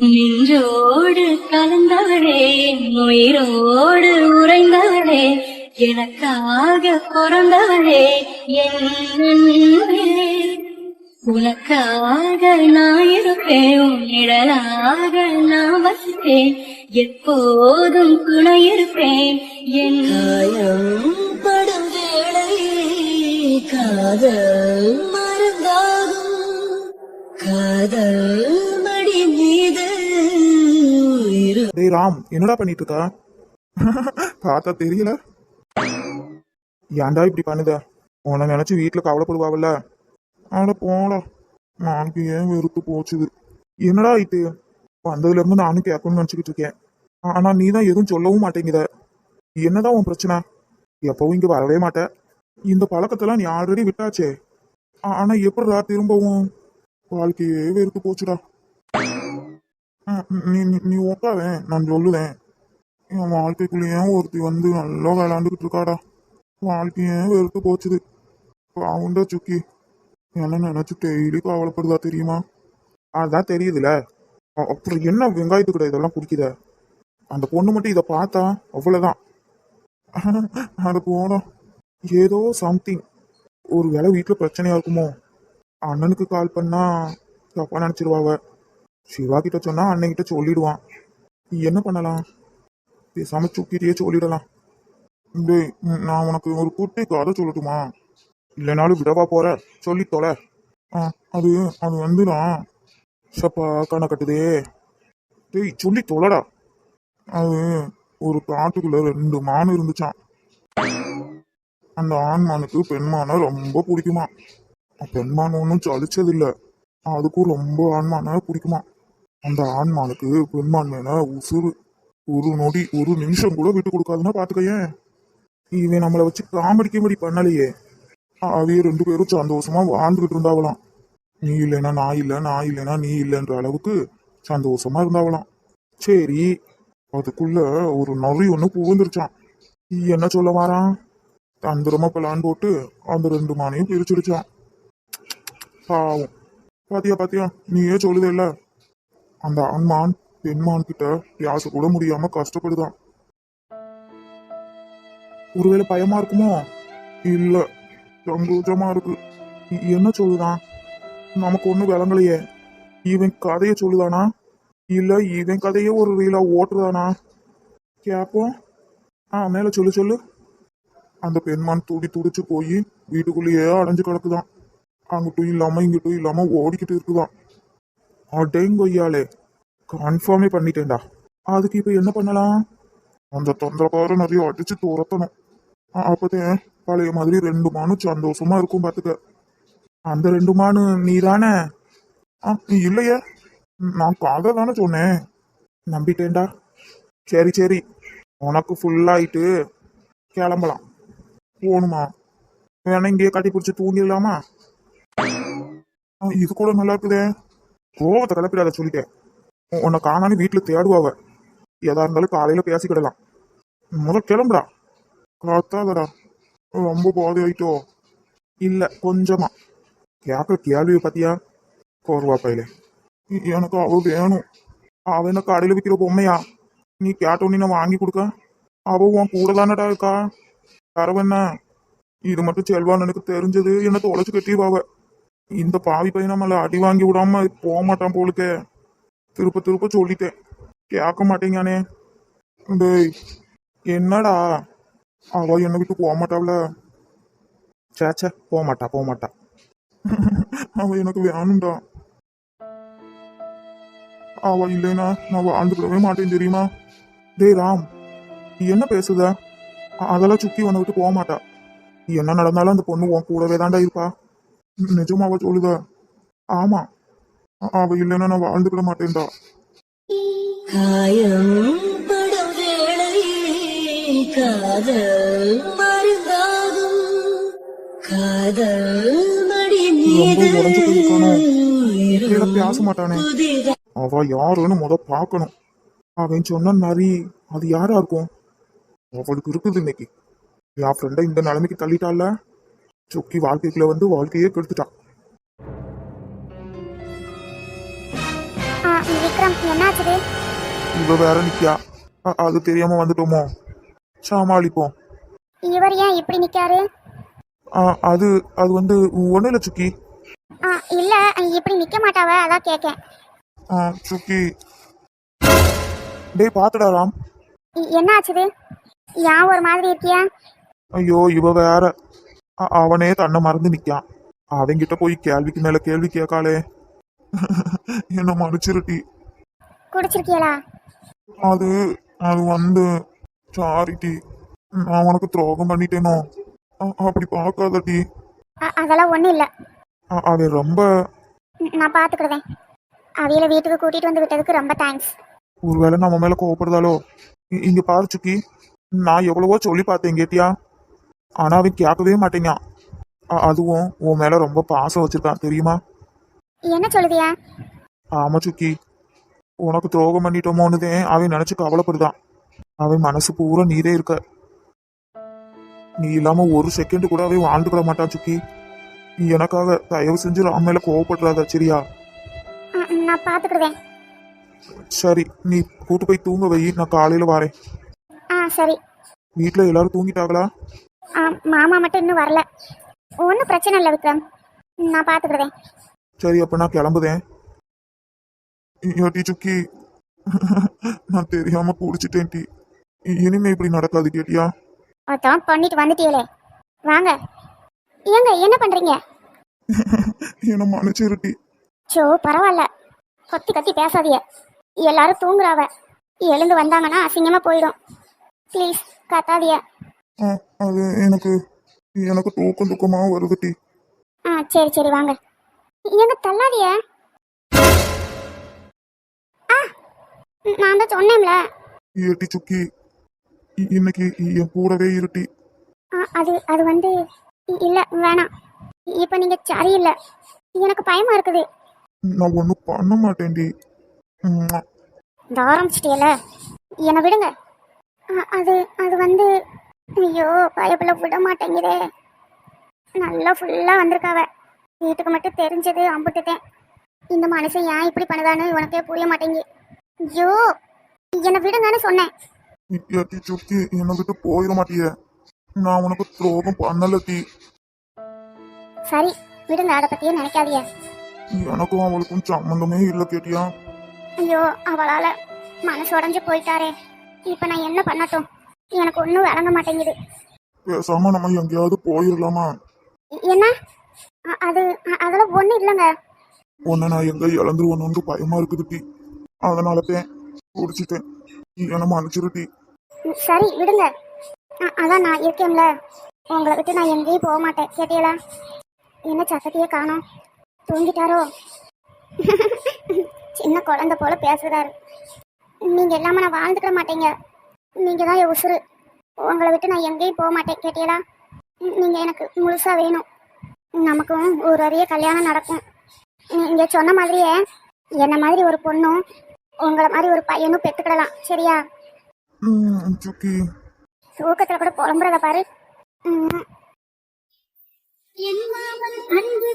நெஞ்சோடு கலந்தவளே உயிரோடு உறைந்தவளே எனக்காக பிறந்தவளே என்னே உனக்காக நான் இருப்பேன் உன் நான் வசிப்பேன் எப்போதும் துணை இருப்பேன் என் காயம் படும் வேளை காதல் மறந்தாகும் காதல் டேய் ராம் என்னடா பண்ணிட்டு இருக்கா பார்த்தா தெரியல. ஏன்டா இப்படி பண்ணுத? உன்னை நினைச்சு வீட்டுல கவலைப்படுவாவில்ல. அட போடா. நானுக்கு ஏன் வெறுத்து போச்சுது? என்னடா இது? வந்ததுல இருந்து நானும் கேட்கணும்னு நினைச்சுக்கிட்டு இருக்கேன். ஆனா நீ தான் எதுவும் சொல்லவும் மாட்டேங்குத. என்னதான் உன் பிரச்சனை? எப்பவும் இங்க வரவே மாட்ட. இந்த பழக்கத்தெல்லாம் நீ ஆல்ரெடி விட்டாச்சே. ஆனால் ஆனா எப்படிடா திரும்பவும்? வாழ்க்கையே வெறுத்து போச்சுடா. நீ நீ- நீ உட்காரேன் நான் சொல்லுவேன். என் வாழ்க்கைக்குள்ளேயே ஒருத்தி வந்து நல்லா விளாண்டுக்கிட்டு இருக்காடா. வாழ்க்கையே வெறுத்து போச்சுது. பாவுண்டா சுக்கி. என்ன நினைச்சு டெய்லி கவலைப்படுதா தெரியுமா? அதான் தெரியுதுல. அ- அப்புறம் என்ன வெங்காயத்துக்கிட்ட இதெல்லாம் பிடிக்குத அந்த பொண்ணு மட்டும் இதை பார்த்தா அவ்வளோதான் அது போனோம் ஏதோ சம்திங் ஒரு வேளை வீட்டில் பிரச்சனையா இருக்குமோ? அண்ணனுக்கு கால் பண்ணா தப்பா நினைச்சிருவாவ. சிவா கிட்ட சொன்னா அண்ணன் கிட்ட சொல்லிடுவான் என்ன பண்ணலாம்? பேசாம சுக்கிட்டே சொல்லிடலாம். டேய் நான் உனக்கு ஒரு குட்டி கதை சொல்லட்டுமா? இல்லைனாலும் விடவா போற. சொல்லி தொலை. ஆ அது அது நான் சப்பா கண்ணை கட்டுதே. டேய் சொல்லி தொலைடா. அது ஒரு காட்டுக்குள்ள ரெண்டு மான் இருந்துச்சான் அந்த ஆண்மானுக்கு பெண்மானை ரொம்ப பிடிக்குமா பெண்மான் ஒன்றும் சலிச்சதில்லை. அதுக்கும் ரொம்ப ஆண்மான பிடிக்குமா அந்த ஆண்மானுக்கு பெண்மான் உசுறு. ஒரு நொடி ஒரு நிமிஷம் கூட விட்டு கொடுக்காதுன்னா பாத்துக்கயேன் இவன் நம்மளை வச்சு காமெடி கிமெடி பண்ணலையே. அவையே ரெண்டு பேரும் சந்தோஷமா வாழ்ந்துகிட்டு இருந்தாவலாம். நீ இல்லைன்னா நான் இல்லை நான் இல்லைன்னா நீ இல்லைன்ற அளவுக்கு சந்தோஷமா இருந்தாவலாம். சரி அதுக்குள்ள ஒரு நரி ஒன்று புகுந்துருச்சான். என்ன சொல்ல வாரான்? தந்திரமா பிளான் போட்டு அந்த ரெண்டு மானையும் பிரிச்சிருச்சான் பாவம். பாத்தியா பாத்தியா? நீயே சொல்லுதே இல்லை அந்த ஆண்மான் பெண்மான் கிட்ட பேச கூட முடியாம கஷ்டப்படுதான். ஒருவேளை பயமா இருக்குமோ? இல்ல சங்கோஜமா இருக்கு. என்ன சொல்லுதான்? நமக்கு ஒண்ணு விளங்கலையே. இவன் கதைய சொல்லுதானா? இல்ல இவன் கதையே ஒரு ரீலா ஓட்டுதானா கேப்போம். ஆ மேல சொல்லு சொல்லு. அந்த பெண்மான் துடி துடிச்சு போய் வீட்டுக்குள்ளேயே அடைஞ்சு கிடக்குதான். அங்கிட்டும் இல்லாம இங்கிட்டும் இல்லாம ஓடிக்கிட்டு இருக்குதான். அடேங்கொய்யாலே கன்ஃபார்மே பண்ணிட்டேன்டா. அதுக்கு இப்போ என்ன பண்ணலாம்? அந்த தொந்தரக்கார நிறைய அடிச்சு துரத்தணும். அப்போதே பழைய மாதிரி ரெண்டு மானும் சந்தோஷமா இருக்கும் பார்த்துக்க அந்த ரெண்டு மானு நீ தானே இல்லையே? நான் கதை தானே சொன்னேன். நம்பிட்டேன்டா. சரி சரி. உனக்கு ஃபுல்லாயிட்டு கிளம்பலாம். போகணுமா வேணா இங்கேயே கட்டி பிடிச்சி தூங்கிடலாமா? இது கூட நல்லா இருக்குதே. கோவத்தை கிளப்பிடாத சொல்லிட்டேன் உன்னை காணான்னு வீட்டுல தேடுவாவ எதா இருந்தாலும் காலையில பேசிக்கிடலாம். முதல் கிளம்புடா. காத்தாதடா. ரொம்ப போதை ஆயிட்டோ இல்ல கொஞ்சமா. கேட்க கேள்வியை பத்தியா? கோர்வா பையில. எனக்கு அவ வேணும். அவ என்ன கடையில் விற்கிற பொம்மையா? நீ கேட்டோன்னு நான் வாங்கி கொடுக்க? அவ உன் கூட தானடா இருக்கா? தரவண்ண இது மட்டும் செல்வான்னு எனக்கு தெரிஞ்சது. என்ன தொலைச்சு கட்டிடுவாவை இந்த பாவி பையன் நம்மள அடி வாங்கி விடாம போக மாட்டான் போலுக்க. திருப்ப திருப்ப சொல்லிட்டேன். கேட்க மாட்டேங்கானே. டேய் என்னடா? அவ என்னை விட்டு போக மாட்டாவ்ல சேச்சே போக மாட்டா போக மாட்டா. அவ எனக்கு வேணும்டா. அவ இல்லைனா நான் வாழ்ந்துடவே மாட்டேன் தெரியுமா? டேய் ராம் நீ என்ன பேசுத? அதெல்லாம் சுக்கி உன்னை விட்டு போக மாட்டா. என்ன நடந்தாலும் அந்த பொண்ணு உன் கூடவே தாண்டா இருப்பா. நிஜமாவா சொல்லுத? ஆமா. அவ இல்லைன்னா நான் வாழ்ந்துக்கிட மாட்டேன்டா. காயம் படும் வேளை காதல் மருந்தாகும். காதல் மடி மீது பேச மாட்டானே. அவ யாருன்னு முத பார்க்கணும். அவன் சொன்ன நரி அது யாரா இருக்கும்? அவளுக்கு இருக்குது இன்னைக்கு. என் ஃப்ரெண்டை இந்த நிலைமைக்கு தள்ளிட்டால சுக்கி வாழ்க்கைக்குள்ள வந்து வாழ்க்கையே கெடுத்துட்டான். விக்ரம் என்னாச்சுது? இவ வேற நிக்கா அ- அது தெரியாம வந்துட்டோமோ? சமாளிப்போம். இவர் ஏன் இப்படி நிக்காரு? ஆ, அது அது வந்து ஒன்றும் இல்லை சுக்கி. ஆ இல்ல இப்படி நிக்க மாட்டாவ அதான் கேக்கேன். ஆ, சுக்கி. டேய் பாத்துடா ராம். என்ன ஆச்சுது ஏன் ஒரு மாதிரி இருக்கியா? ஐயோ இவ வேற. அவனே தன்னை மறந்து நிக்கான் அவன்கிட்ட போய் கேள்விக்கு மேல கேள்வி கேட்காளே. என்ன மன்னிச்சிருட்டி. குடிச்சிருக்கீங்களா அது அது வந்து சாரிட்டி. நான் உனக்கு துரோகம் பண்ணிட்டேனோ? அப்படி பார்க்காதட்டி. அ- அதெல்லாம் ஒண்ணும் இல்ல. அ- அவன் ரொம்ப நான் பாத்துக்கிடுவேன் அவியல வீட்டுக்கு கூட்டிட்டு வந்து விட்டதுக்கு ரொம்ப தேங்க்ஸ் ஒருவேளை நம்ம மேல கோவப்படுதாலோ இங்க பாரு சுக்கி. நான் எவ்வளவோ சொல்லி பார்த்தேன் கேட்டியா? ஆனா அவன் கேட்கவே மாட்டேங்கான் அ- அதுவும் உன் மேல ரொம்ப பாசம் வச்சிருக்கான் தெரியுமா? என்ன சொல்லுதியா? ஆமா சுக்கி. உனக்கு துரோகம் பண்ணிட்டோமோன்னுதே அவன் நினைச்சு கவலைப்படுதான் அவன் மனசு பூரா நீரே இருக்க. நீ இல்லாம ஒரு செகண்ட் கூட அவன் வாழ்ந்துக்கிட மாட்டான் சுக்கி. நீ எனக்காக தயவு செஞ்சு ராம் மேல கோவப்படுறாத சரியா? அ, நான் பாத்துக்கிடுவேன் சரி நீ கூட்டு போய் தூங்க வை நான் காலையில வரேன். ஆ சரி. வீட்ல எல்லாரும் தூங்கிட்டாங்களா? மாமா மட்டும் இன்னும் வரல. ஒன்றும் பிரச்சனை இல்லை விக்ரம். நான் பாத்துக்கிடுவேன். சரி அப்ப நான் கிளம்புதேன். ஏட்டி சுக்கி. நான் தெரியாம குடிச்சிட்டேன் டி. இனிமே இப்படி நடக்காது கேட்டியா? அதான் பண்ணிட்டு வந்துட்டீங்களே வாங்க. ஏங்க என்ன பண்றீங்க? என்ன மன்னிச்சிருட்டி சோ பரவாயில்ல. கத்தி கத்தி பேசாதீங்க. எல்லாரும் தூங்குறாவ. எழுந்து வந்தாங்கன்னா அசிங்கமா போயிடும். ப்ளீஸ் கத்தாதிய அது எனக்கு எனக்கு தூக்கம் தூக்கமா வருது டி. ஆ சரி சரி வாங்க. எங்க தள்ளாதிய ஆ நான் தான் சொன்னேன்ல. ஏட்டி சுக்கி. இ- இன்னைக்கு என் கூடவே இருட்டி ஆ, அது அது வந்து இல்ல வேணாம். இப்போ நீங்க சரியில்லை. எனக்கு பயமா இருக்குது. நான் ஒன்றும் பண்ண மாட்டேன்டி ம்ம். இந்த ஆரம்பிச்சிட்டியல. என்னை விடுங்க. அ- அது அது வந்து ஐயோ பயப்புல விட மாட்டேங்குதே நல்லா ஃபுல்லா வந்திருக்காவ. வீட்டுக்கு மட்டும் தெரிஞ்சது அம்புட்டுட்டேன். இந்த மனுஷன் ஏன் இப்படி பண்ணுதான்னு உனக்கே புரிய மாட்டேங்கி. ஐயோ என்னை விடுங்கன்னு சொன்னேன். ஏட்டி சுக்கி என்னை விட்டு போயிட மாட்டிய. நான் உனக்கு துரோகம் பண்ணல டி சரி விடுங்க அதை பத்தியே நினைக்காதீங்க. எனக்கும் அவளுக்கும் சம்மந்தமே இல்லை கேட்டியா? ஐயோ அவளால மனசு உடஞ்சு போயிட்டாரே. இப்ப நான் என்ன பண்ணட்டும்? எனக்கு ஒன்றும் விளங்க மாட்டேங்குது. பேசாம நம்ம எங்கேயாவது போயிடலாமா என்ன? அ- அது அ- அதெல்லாம் ஒன்றும் இல்லைங்க. உன்னை நான் எங்க இழந்துருவணும்னு பயமா இருக்குது டி. அதனால தான் குடிச்சிட்டேன் நீ என்ன மன்னிச்சிரு டி. ம், சரி விடுங்க. அ- அதான் நான் இருக்கேன்ல. உங்களை விட்டு நான் எங்கேயும் போக மாட்டேன். கேட்டீங்களா என்ன சத்தத்தையே காணோம். தூங்கிட்டாரோ? சின்ன குழந்தை போல பேசுறாரு. நீங்க இல்லாம நான் வாழ்ந்துக்கிட மாட்டேங்க. நீங்க தான் என் உசுரு உங்களை விட்டு நான் எங்கேயும் போக மாட்டேன் கேட்டீங்களா நீங்க எனக்கு முழுசா வேணும். நமக்கும் ஒரு அரிய கல்யாணம் நடக்கும். நீங்க சொன்ன மாதிரியே என்ன மாதிரி ஒரு பொண்ணும் உங்களை மாதிரி ஒரு பையனும் பெற்றுக்கிடலாம் சரியா? ம், சுக்கி தூக்கத்துல கூட புலம்புறத பாரு. ம், என் மாமன் அன்பு